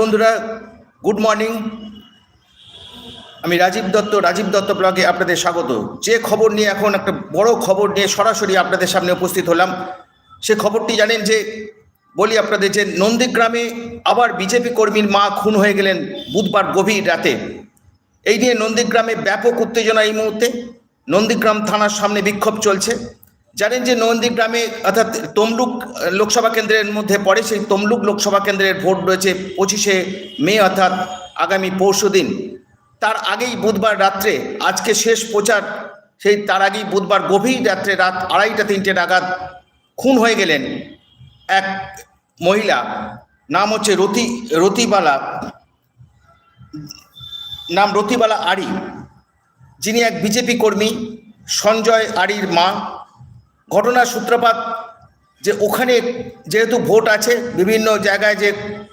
বন্ধুরা good morning আমি রাজীব দত্ত রাজীব দত্ত ব্লগে আপনাদের স্বাগত। যে খবর নিয়ে এখন একটা বড় খবর নিয়ে সরাসরি আপনাদের সামনে উপস্থিত হলাম, সে খবরটি জানেন যে, বলি আপনাদের যে নন্দীগ্রামে আবার বিজেপি কর্মীর মা খুন হয়ে গেলেন বুধবার গভীর রাতে। এই নিয়ে নন্দীগ্রামে ব্যাপক উত্তেজনা এই মুহূর্তে। নন্দীগ্রাম থানার সামনে বিক্ষোভ চলছে। জানেন যে নন্দীগ্রামে অর্থাৎ তমলুক লোকসভা কেন্দ্রের মধ্যে পড়ে, সেই তমলুক লোকসভা কেন্দ্রের ভোট রয়েছে পঁচিশে মে অর্থাৎ আগামী পরশু দিন। তার আগেই বুধবার রাত্রে, আজকে শেষ প্রচার, সেই তার আগেই বুধবার গভীর রাত্রে রাত আড়াইটা তিনটে নাগাদ খুন হয়ে গেলেন এক মহিলা। নাম হচ্ছে রতি, রতিবালা, নাম রতিবালা আড়ি। যিনি এক বিজেপি কর্মী, সঞ্জয় আড়ির মা। ঘটনার সূত্রপাত যে ওখানে যেহেতু ভোট আছে, বিভিন্ন জায়গায় যে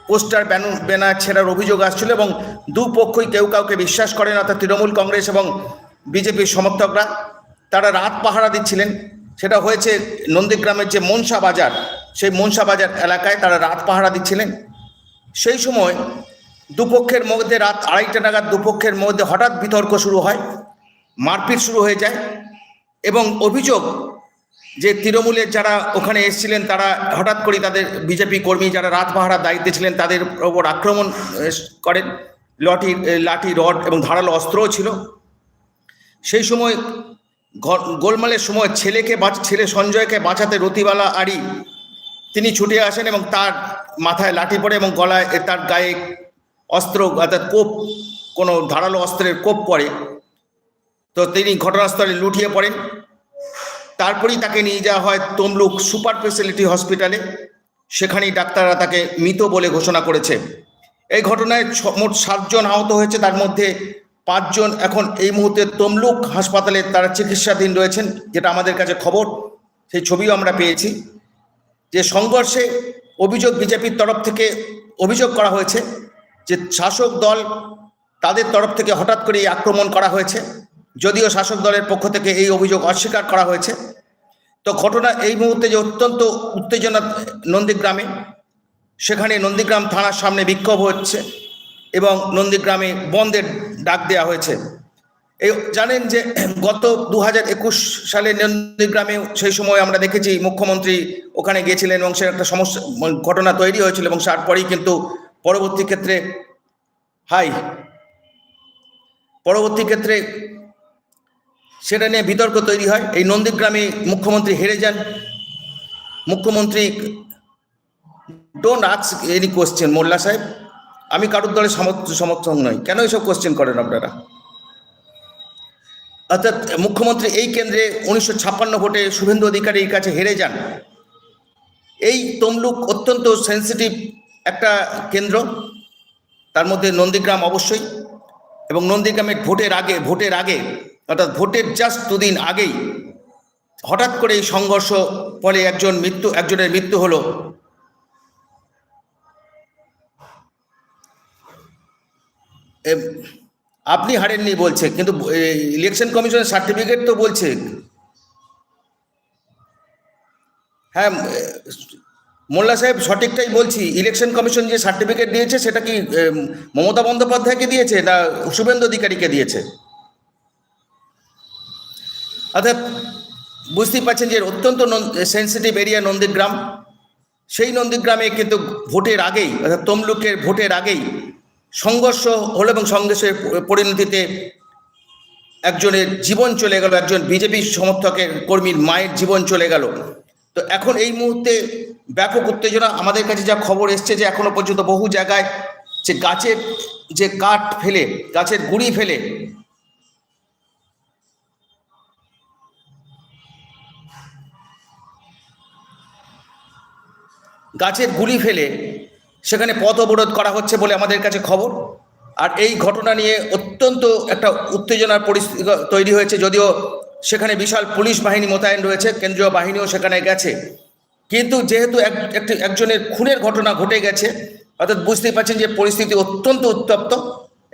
পোস্টার, ব্যানার ছেঁড়ার অভিযোগ আসছিল এবং দুপক্ষই কেউ কাউকে বিশ্বাস করেন, অর্থাৎ তৃণমূল কংগ্রেস এবং বিজেপির সমর্থকরা, তারা রাত পাহারা দিচ্ছিলেন। সেটা হয়েছে নন্দীগ্রামের যে মনসা বাজার, সেই মনসা বাজার এলাকায় তারা রাত পাহারা দিচ্ছিলেন। সেই সময় দুপক্ষের মধ্যে রাত আড়াইটা নাগাদ, দুপক্ষের মধ্যে হঠাৎ বিতর্ক শুরু হয়, মারপিট শুরু হয়ে যায় এবং অভিযোগ যে তৃণমূলের যারা ওখানে এসেছিলেন, তারা হঠাৎ করে তাদের বিজেপি কর্মী যারা রাত পাহারার দায়িত্বে ছিলেন, তাদের ওপর আক্রমণ করেন। লটি লাঠি, রড এবং ধারালো অস্ত্রও ছিল। সেই সময় গোলমালের সময় ছেলেকে বাঁচ, ছেলে সঞ্জয়কে বাঁচাতে রতিবালা আড়ি, তিনি ছুটে আসেন এবং তার মাথায় লাঠি পড়ে এবং গলায় তার গায়ে অস্ত্র, অর্থাৎ কোপ, কোনো ধারালো অস্ত্রের কোপ পড়ে। তো তিনি ঘটনাস্থলে লুটিয়ে পড়েন। তারপরেই তাকে নিয়ে যাওয়া হয় তমলুক সুপার স্পেশালিটি হসপিটালে। সেখানেই ডাক্তাররা তাকে মৃত বলে ঘোষণা করেছে। এই ঘটনায় মোট সাতজন আহত হয়েছে। তার মধ্যে পাঁচজন এখন এই মুহূর্তে তমলুক হাসপাতালে তারা চিকিৎসাধীন রয়েছেন, যেটা আমাদের কাছে খবর। সেই ছবিও আমরা পেয়েছি। যে সংঘর্ষে অভিযোগ বিজেপির তরফ থেকে অভিযোগ করা হয়েছে যে শাসক দল তাদের তরফ থেকে হঠাৎ করে আক্রমণ করা হয়েছে। যদিও শাসক দলের পক্ষ থেকে এই অভিযোগ অস্বীকার করা হয়েছে। তো ঘটনা এই মুহূর্তে যে অত্যন্ত উত্তেজনা নন্দীগ্রামে, সেখানে নন্দীগ্রাম থানার সামনে বিক্ষোভ হচ্ছে এবং নন্দীগ্রামে বন্ধের ডাক দেওয়া হয়েছে। এই জানেন যে গত দু একুশ সালে নন্দীগ্রামে সেই সময় আমরা দেখেছি মুখ্যমন্ত্রী ওখানে গিয়েছিলেন এবং সে একটা সমস্যা, ঘটনা তৈরি হয়েছিল এবং তারপরেই কিন্তু পরবর্তী ক্ষেত্রে, হাই, পরবর্তী ক্ষেত্রে সেটা নিয়ে বিতর্ক তৈরি হয়। এই নন্দীগ্রামে মুখ্যমন্ত্রী হেরে যান। মুখ্যমন্ত্রী ডোন্ট আক্স এনি কোশ্চেন মোল্লা সাহেব। আমি কারোর দলের সমর্থ- সমর্থক নই। কেন এসব কোশ্চেন করেন আপনারা? অর্থাৎ মুখ্যমন্ত্রী এই কেন্দ্রে উনিশশো ছাপ্পান্ন ভোটে শুভেন্দু অধিকারীর কাছে হেরে যান। এই তমলুক অত্যন্ত সেন্সিটিভ একটা কেন্দ্র। তার মধ্যে নন্দীগ্রাম অবশ্যই। এবং নন্দীগ্রামের ভোটের আগে ভোটের আগে অর্থাৎ ভোটের জাস্ট দুদিন আগেই হঠাৎ করে এই সংঘর্ষ ফলে একজন মৃত্যু, একজনের মৃত্যু হলো। আপনি হারেননি বলছে, কিন্তু ইলেকশন কমিশনের সার্টিফিকেট তো বলছে। হ্যাঁ মোল্লা সাহেব সঠিকটাই বলছি ইলেকশন কমিশন যে সার্টিফিকেট দিয়েছে সেটা কি মমতা বন্দ্যোপাধ্যায়কে দিয়েছে না শুভেন্দু অধিকারীকে দিয়েছে? অর্থাৎ বুঝতেই পারছেন যে অত্যন্ত সেন্সিটিভ এরিয়া নন্দীগ্রাম। সেই নন্দীগ্রামে কিন্তু ভোটের আগেই, অর্থাৎ তমলুকের ভোটের আগেই সংঘর্ষ হলো এবং সংঘর্ষের পরিণতিতে একজনের জীবন চলে গেল, একজন বিজেপি সমর্থকের কর্মীর মায়ের জীবন চলে গেল। তো এখন এই মুহূর্তে ব্যাপক উত্তেজনা। আমাদের কাছে যা খবর এসছে যে এখনও পর্যন্ত বহু জায়গায় যে গাছের যে কাঠ ফেলে, গাছের গুড়ি ফেলে গাছের গুলি ফেলে সেখানে পথ অবরোধ করা হচ্ছে বলে আমাদের কাছে খবর। আর এই ঘটনা নিয়ে অত্যন্ত একটা উত্তেজনার পরিস্থিতি তৈরি হয়েছে, যদিও সেখানে বিশাল পুলিশ বাহিনী মোতায়েন রয়েছে, কেন্দ্রীয় বাহিনীও সেখানে গেছে। কিন্তু যেহেতু এক, একটি, একজনের খুনের ঘটনা ঘটে গেছে, অর্থাৎ বুঝতেই পারছেন যে পরিস্থিতি অত্যন্ত উত্তপ্ত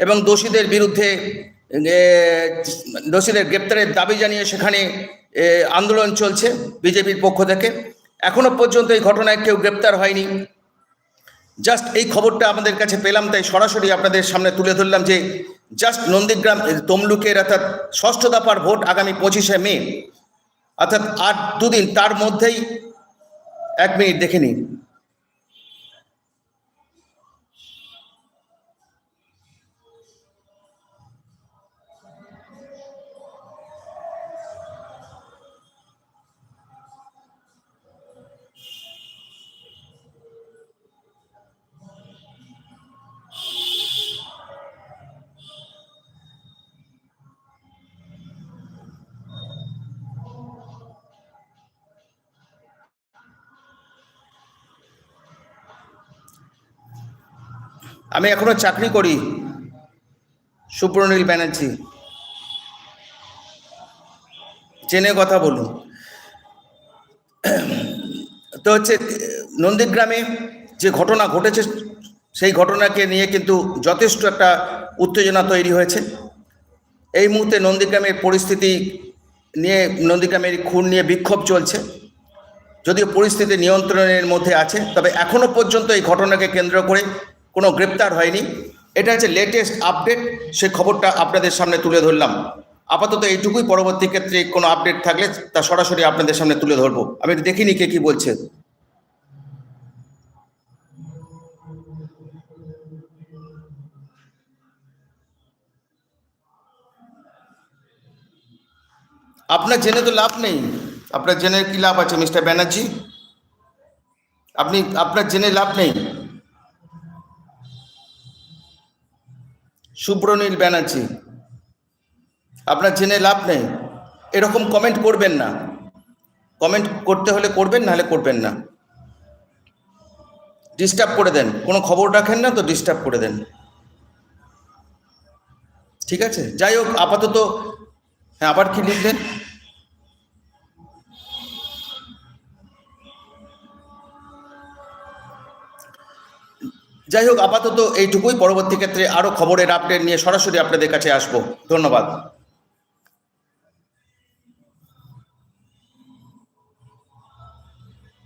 এবং দোষীদের বিরুদ্ধে দোষীদের গ্রেপ্তারের দাবি জানিয়ে সেখানে আন্দোলন চলছে বিজেপির পক্ষ থেকে। এখনও পর্যন্ত এই ঘটনায় কেউ গ্রেপ্তার হয়নি। জাস্ট এই খবরটা আমাদের কাছে পেলাম, তাই সরাসরি আপনাদের সামনে তুলে ধরলাম যে জাস্ট নন্দীগ্রাম তমলুকের অর্থাৎ ষষ্ঠ দফার ভোট আগামী পঁচিশে মে, অর্থাৎ আর দুদিন, তার মধ্যেই এক মিনিট দেখে নিন। আমি এখনও চাকরি করি সুপ্রনীল ব্যানার্জি। জেনে কথা বলুন। তো হচ্ছে, নন্দীগ্রামে যে ঘটনা ঘটেছে, সেই ঘটনাকে নিয়ে কিন্তু যথেষ্ট একটা উত্তেজনা তৈরি হয়েছে। এই মুহূর্তে নন্দীগ্রামের পরিস্থিতি নিয়ে, নন্দীগ্রামের খুন নিয়ে বিক্ষোভ চলছে। যদিও পরিস্থিতি নিয়ন্ত্রণের মধ্যে আছে, তবে এখনও পর্যন্ত এই ঘটনাকে কেন্দ্র করে কোনো গ্রেপ্তার হয়নি। এটা হচ্ছে লেটেস্ট আপডেট সে খবরটা আপনাদের সামনে তুলে ধরলাম। আপাতত এইটুকুই পরবর্তী ক্ষেত্রে কোনো আপডেট থাকলে তা সরাসরি আপনাদের সামনে তুলে ধরবো। আমি দেখিনি কে কি বলছে। আপনার জেনে তো লাভ নেই। আপনার জেনে কি লাভ আছে, মিস্টার ব্যানার্জি? আপনি, আপনার জেনে লাভ নেই। সুব্রনীল ব্যানার্জি। আপনার জেনে লাভ নেই। এরকম কমেন্ট করবেন না। কমেন্ট করতে হলে করবেন না হলে করবেন না। ডিস্টার্ব করে দেন। কোনো খবর রাখেন না তো ডিস্টার্ব করে দেন। ঠিক আছে? যাই হোক, আপাতত হ্যাঁ আবার কি লিখলেন? যাই হোক, আপাতত এইটুকুই। পরবর্তী ক্ষেত্রে আরও খবরের আপডেট নিয়ে সরাসরি আপনাদের কাছে আসব। ধন্যবাদ।